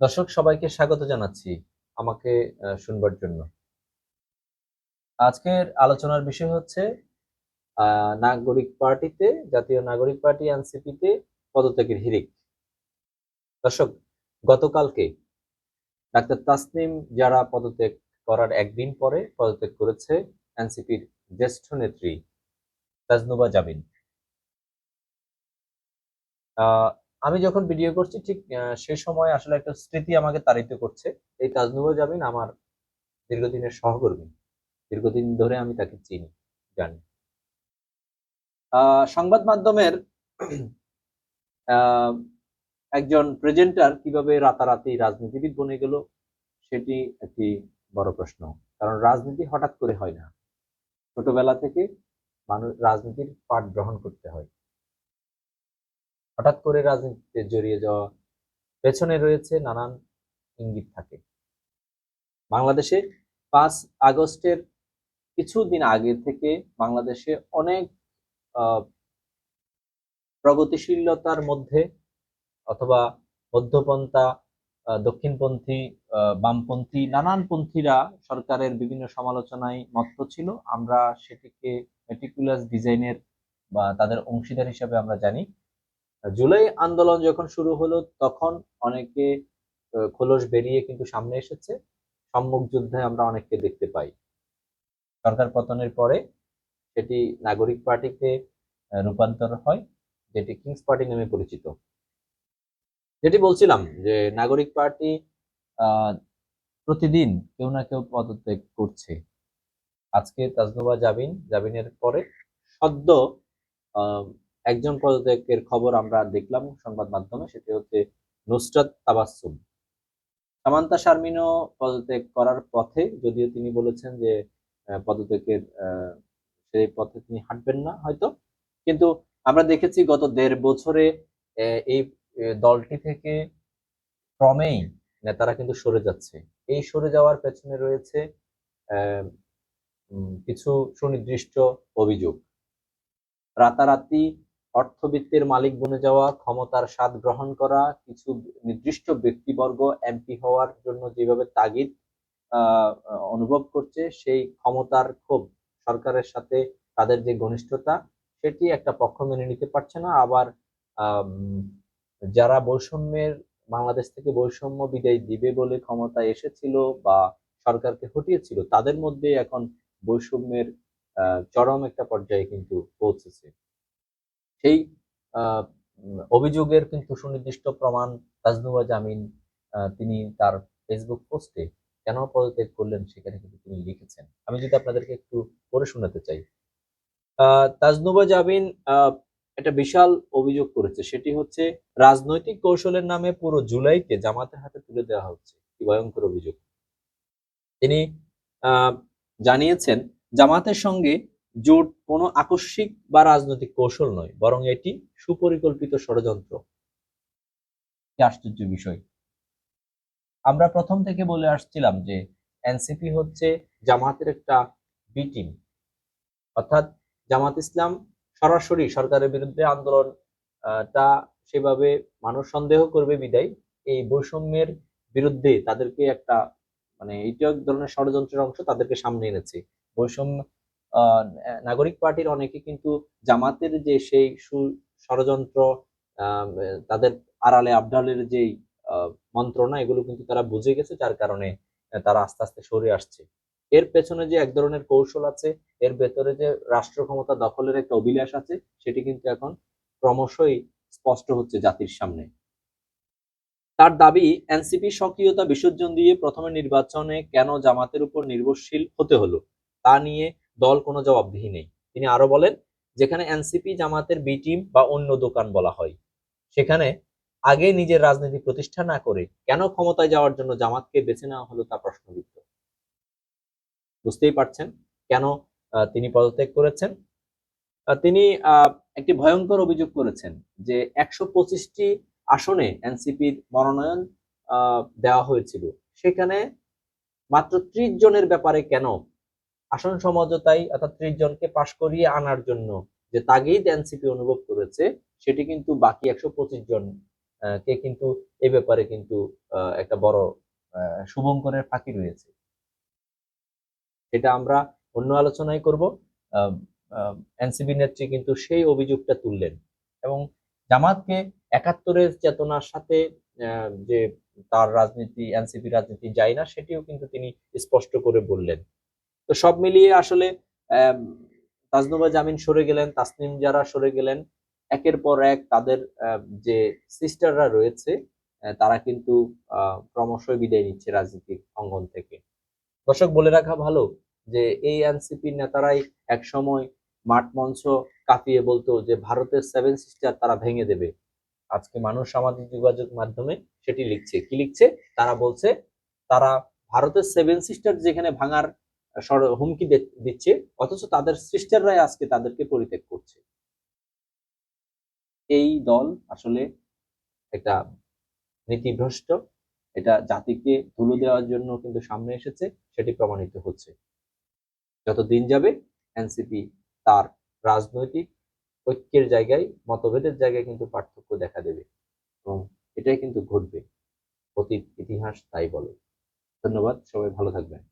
দর্শক, সবাইকে স্বাগত জানাচ্ছি আমাকে শুনবার জন্য। আজকের আলোচনার বিষয় হচ্ছে নাগরিক পার্টিতে, জাতীয় নাগরিক পার্টি, এনসিপিতে পদত্যাগের হিরিক দর্শক, গতকালকে ডাক্তার তাসনিম যারা পদত্যাগ করার একদিন পরে পদত্যাগ করেছে এনসিপির জ্যেষ্ঠ নেত্রী তাজনুবা জামিন। আমি যখন ভিডিও করছি, ঠিক সে সময় আসলে একটা স্মৃতি আমাকে তাড়িত করছে। এই তাজনুবা জামিন আমার দীর্ঘদিনের সহকর্মী। দীর্ঘদিন ধরে আমি তাকে চিনি, জানি। সংবাদ মাধ্যমের একজন প্রেজেন্টার কীভাবে রাতারাতি রাজনীতিবিদ বনে গেল, সেটি একটি বড় প্রশ্ন। কারণ রাজনীতি হঠাৎ করে হয় না। ছোটবেলা থেকে মানুষ, রাজনীতির পাঠ গ্রহণ করতে হয়। হঠাৎ করে রাজনীতিতে জড়িয়ে যাওয়া পেছনে রয়েছে নানান ইঙ্গিত থাকে। বাংলাদেশে পাঁচ আগস্টের কিছুদিন আগে থেকে বাংলাদেশে অনেক প্রগতিশীলতার মধ্যে অথবা মধ্যপন্থা দক্ষিণপন্থী বামপন্থী, নানান পন্থীরা সরকারের বিভিন্ন সমালোচনায় মত্ত ছিল। আমরা সেটিকে মেটিকুলাস ডিজাইনের বা তাদের অংশীদার হিসাবে আমরা জানি। জুলাই আন্দোলন যখন শুরু হলো, তখন অনেকে খোলস বেরিয়ে কিন্তু সামনে এসেছে। সম্মুখ যুদ্ধে আমরা অনেককে দেখতে পাই। সরকার পতনের পরে সেটি নাগরিক পার্টিতে রূপান্তর হয়, যেটি কিংস পার্টি নামে পরিচিত। যেটি বলছিলাম যে, নাগরিক পার্টি প্রতিদিন কেউ না কেউ পদত্যাগ করছে। আজকে তাজনুবা জাবিন জাবিনের পরে সদ্য একজন পদত্যাগের খবর আমরা দেখলাম সংবাদ মাধ্যমে, সেটি হচ্ছে নুসরাত তাবাসসুম। সামান্তা শারমিনও পদত্যাগ করার পথে, যদিও তিনি বলেছেন যে পদত্যাগের সেই পথে তিনি হাঁটবেন না হয়তো। কিন্তু আমরা দেখেছি গত দেড় বছরে এই দলটি থেকে ক্রমেই নেতারা কিন্তু সরে যাচ্ছে। এই সরে যাওয়ার পেছনে রয়েছে কিছু সুনির্দিষ্ট অভিযোগ। রাতারাতি অর্থবিত্তের মালিক বনে যাওয়া, ক্ষমতার স্বাদ গ্রহণ করা, কিছু নির্দিষ্ট ব্যক্তিবর্গ এমপি হওয়ার জন্য যেভাবে তাগিদ অনুভব করছে, সেই ক্ষমতার ক্ষোভ সরকারের সাথে তাদের যে ঘনিষ্ঠতা, সেটি একটা পক্ষ মেনে নিতে পারছে না। আবার যারা বৈষম্যের, বাংলাদেশ থেকে বৈষম্য বিদায় দিবে বলে ক্ষমতায় এসেছিল বা সরকারকে হটিয়েছিল, তাদের মধ্যে এখন বৈষম্যের চরম একটা পর্যায়ে কিন্তু পৌঁছেছে। সেই অভিযোগের কিন্তু সুনির্দিষ্ট প্রমাণ তাজনুবা জামিন তিনি তার ফেসবুক পোস্টে কেন পদত্যাগ করলেন সেখানে কিন্তু তিনি লিখেছেন। আমি যদি আপনাদেরকে একটু পড়ে শোনাতে চাই। তাজনুবা জামিন একটা বিশাল অভিযোগ করেছে। সেটি হচ্ছে, রাজনৈতিক কৌশলের নামে পুরো জুলাইকে জামাতের হাতে তুলে দেওয়া হচ্ছে। কি ভয়ঙ্কর অভিযোগ। তিনি জানিয়েছেন, জামাতের সঙ্গে জোট কোনো আকস্মিক বা রাজনৈতিক কৌশল নয়, বরং এটি সুপরিকল্পিত ষড়যন্ত্র। আশ্চর্য বিষয়। আমরা প্রথম থেকে বলে আসছিলাম যে এনসিপি হচ্ছে জামাতের একটা বি টিম অর্থাৎ জামাত ইসলাম সরাসরি সরকারের বিরুদ্ধে আন্দোলন টা সেভাবে মানুষ সন্দেহ করবে বিদায়। এই বৈষম্যের বিরুদ্ধে তাদেরকে একটা মানে এইটা এক ধরনের ষড়যন্ত্রের অংশ তাদেরকে সামনে এনেছে। বৈষম্য নাগরিক পার্টির অনেকে কিন্তু জামাতের যে সেই ষড়যন্ত্র তাদের আড়ালে আবডালের আহ, মন্ত্রণা এগুলো কিন্তু তারা বুঝে গেছে যার কারণে তারা আস্তে আস্তে সরে আসছে। এর পেছনে যে এক ধরনের কৌশল আছে এর ভেতরে যে রাষ্ট্র ক্ষমতা দখলের একটা অভিলাষ আছে সেটি কিন্তু এখন ক্রমশই স্পষ্ট হচ্ছে জাতির সামনে। তার দাবি এনসিপি সক্রিয়তা বিসর্জন দিয়ে প্রথমে নির্বাচনে কেন জামাতের উপর নির্ভরশীল হতে হলো তা নিয়ে দল কোনো জবাবদিহি নেই। তিনি আরও বলেন, যেখানে এনসিপি জামাতের বি টিম বা অন্য দোকান বলা হয়, সেখানে আগে নিজের রাজনীতি প্রতিষ্ঠা না করে কেন ক্ষমতায় যাওয়ার জন্য জামাতকে বেছে নেওয়া হলো তা প্রশ্নবিদ্ধ। বুঝতেই পারছেন কেন তিনি পদত্যাগ করেছেন। তিনি একটি ভয়ঙ্কর অভিযোগ করেছেন যে একশো পঁচিশটি আসনে এনসিপির মনোনয়ন দেওয়া হয়েছিল। সেখানে মাত্র ত্রিশ জনের ব্যাপারে কেন আসন সমঝোতায় অর্থাৎ ত্রিশ জনকে পাশ করিয়ে আনার জন্য যে তাগিদ এনসিপি অনুভব করেছে, সেটি কিন্তু বাকি একশো পঁচিশ জন কে কিন্তু এ ব্যাপারে কিন্তু একটা বড় শুভঙ্করের ফাঁকি রয়েছে। সেটা আমরা অন্য আলোচনায় করব। এনসিপি নেত্রী কিন্তু সেই অভিযোগটা তুললেন এবং জামাতকে একাত্তরের চেতনার সাথে যে তার রাজনীতি এনসিপি রাজনীতি যায় না, সেটিও কিন্তু তিনি স্পষ্ট করে বললেন। তো সব মিলিয়ে আসলে তাজনুবা জামিন সরে গেলেন, তাসনিম যারা সরে গেলেন। একের পর এক তাদের যে সিস্টাররা রয়েছে তারা কিন্তু ক্রমশই বিদায় নিচ্ছে রাজনীতির অঙ্গন থেকে। দর্শক, বলে রাখা ভালো যে এই এনসিপির নেতারাই এক সময় মাঠ মঞ্চ কাঁপিয়ে বলতো যে ভারতের সেভেন সিস্টার তারা ভেঙে দেবে। আজকে মানুষ সামাজিক যোগাযোগ মাধ্যমে সেটি লিখছে। কি লিখছে? তারা বলছে, তারা ভারতের সেভেন সিস্টার যেখানে ভাঙার হুমকি দিচ্ছে, অথচ তাদের সিস্টাররাই আজকে তাদেরকে পরিত্যাগ করছে। এই দল আসলে একটা নীতিভ্রষ্ট, এটা জাতিকে ধুলো দেওয়ার জন্য কিন্তু সামনে এসেছে, সেটি প্রমাণিত হচ্ছে। যত দিন যাবে, এনসিপি তার রাজনৈতিক ঐক্যের জায়গায়, মতভেদের জায়গায় কিন্তু পার্থক্য দেখা দেবে এবং এটাই কিন্তু ঘটবে। অতীত, ইতিহাস তাই বলে। ধন্যবাদ, সবাই ভালো থাকবেন।